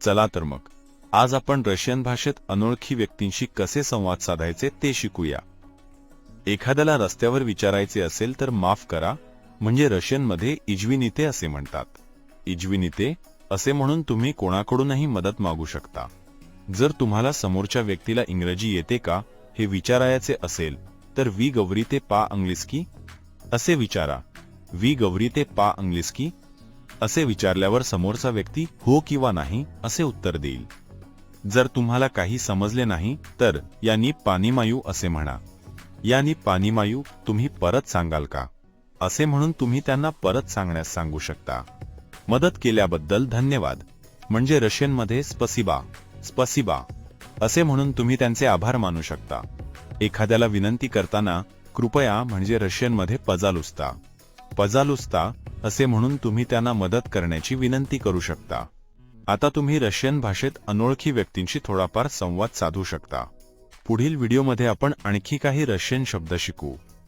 चला तर मग. आज आपण रशियन भाषेत अनोळखी व्यक्तींशी कसे संवाद साधायचे ते शिकूया. एखाद्याला रस्त्यावर विचारायचे असेल तर माफ करा म्हणजे रशियनमध्ये इजविनिते असे म्हणतात. इजविनिते असे म्हणून तुम्ही कोणाकडूनही मदत मागू शकता. जर तुम्हाला समोरच्या व्यक्तीला इंग्रजी येते का हे विचारायचे असेल तर वी गौरी ते पा अंग्लिस्की? असे विचारा. वी गौरी ते पा अंग्लिस्की? असे विचारल्यावर समोरचा व्यक्ती हो किंवा नाही? असे उत्तर देईल. जर तुम्हाला काही समजले नाही तर यांनी पानीमायू असे म्हणा. यांनी पानीमायू तुम्ही परत सांगाल का? असे म्हणून तुम्ही त्यांना परत सांगण्यास सांगू शकता. मदत केल्याबद्दल धन्यवाद. म्हणजे रशियनमध्ये स्पसिबा स्पसिबा. असे म्हणून तुम्ही त्यांचे आभार मानू शकता. एखाद्याला विनंती करताना कृपया म्हणजे रशियनमध्ये पजालुस्ता. पजालुस्ता असे म्हणून तुम्ही त्यांना मदत करण्याची विनंती करू शकता. आता तुम्ही रशियन भाषेत अनोळखी व्यक्तींशी थोडाफार संवाद साधू शकता. पुढील व्हिडिओमध्ये आपण आणखी काही रशियन शब्द शिकू.